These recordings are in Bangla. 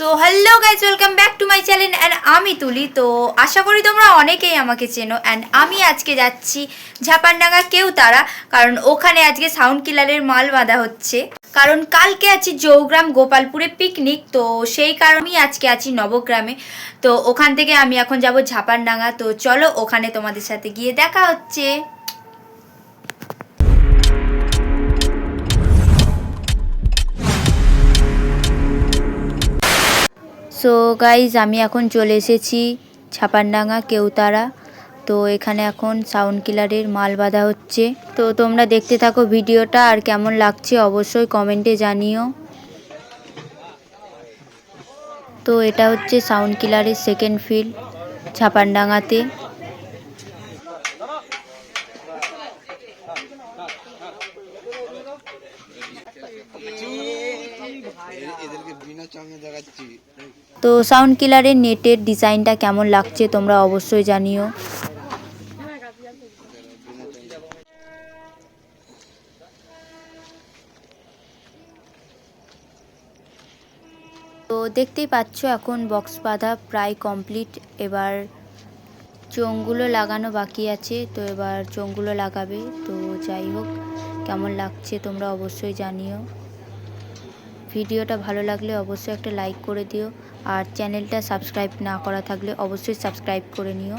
So hello guys welcome back to my channel and আমি তুলি। তো আশা করি তোমরা অনেকেই আমাকে চেনো অ্যান্ড আমি আজকে যাচ্ছি ঝাপানডাঙ্গা কেউ তারা, কারণ ওখানে আজকে সাউন্ড কিলারের মাল বাঁধা হচ্ছে। কারণ কালকে আছি জৌগ্রাম গোপালপুরে পিকনিক তো সেই কারণেই আজকে আছি নবগ্রামে। তো ওখান থেকে আমি এখন যাব ঝাপানডাঙ্গা, তো চলো ওখানে তোমাদের সাথে গিয়ে দেখা হচ্ছে। সো গাইজ আমি এখন চলে এসেছি ছাপানডাঙ্গা, কেউতারা। তো এখানে এখন সাউন্ড কিলারের মাল বাঁধা হচ্ছে। তো তোমরা দেখতে থাকো ভিডিওটা আর কেমন লাগছে অবশ্যই কমেন্টে জানিও। তো এটা হচ্ছে সাউন্ড কিলারের সেকেন্ড ফিল্ড ছাপানডাঙ্গাতে। তো সাউন্ড কিলারের নেটের ডিজাইনটা কেমন লাগছে তোমরা অবশ্যই জানিও। তো দেখতেই পাচ্ছ এখন বক্স বাঁধা প্রায় কমপ্লিট। এবার চোঙগুলো লাগানো বাকি আছে তো এবার চোঙগুলো লাগাবে। তো যাই হোক কেমন লাগছে তোমরা অবশ্যই জানিও। ভিডিওটা ভালো লাগলে অবশ্যই একটা লাইক করে দিও আর চ্যানেলটা সাবস্ক্রাইব না করা থাকলে অবশ্যই সাবস্ক্রাইব করে নিও।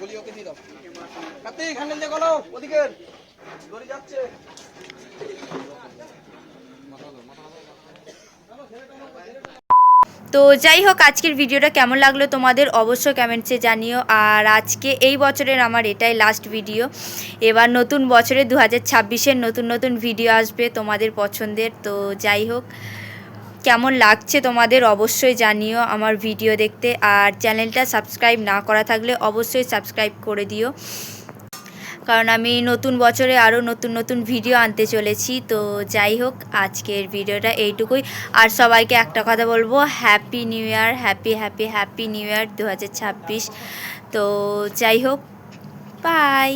বলি ওকে দিয়ে দাও। গলো ওদিকে যাচ্ছে। তো যাই হোক, আজকের ভিডিওটা কেমন লাগল তোমাদের অবশ্যই কমেন্টসে জানিও। আর আজকে এই বছরের আমার এটাই লাস্ট ভিডিও এবার নতুন বছরে দু হাজার নতুন নতুন ভিডিও আসবে তোমাদের পছন্দের। তো যাই হোক, কেমন লাগছে তোমাদের অবশ্যই জানিও আমার ভিডিও দেখতে। আর চ্যানেলটা সাবস্ক্রাইব না করা থাকলে অবশ্যই সাবস্ক্রাইব করে দিও। কারণ আমি নতুন বছরে আরও নতুন নতুন ভিডিও আনতে চলেছি। তো যাই হোক, আজকের ভিডিওটা এইটুকুই। আর সবাইকে একটা কথা বলব happy new year happy happy happy new year দু হাজার ছাব্বিশ। তো যাই হোক বাই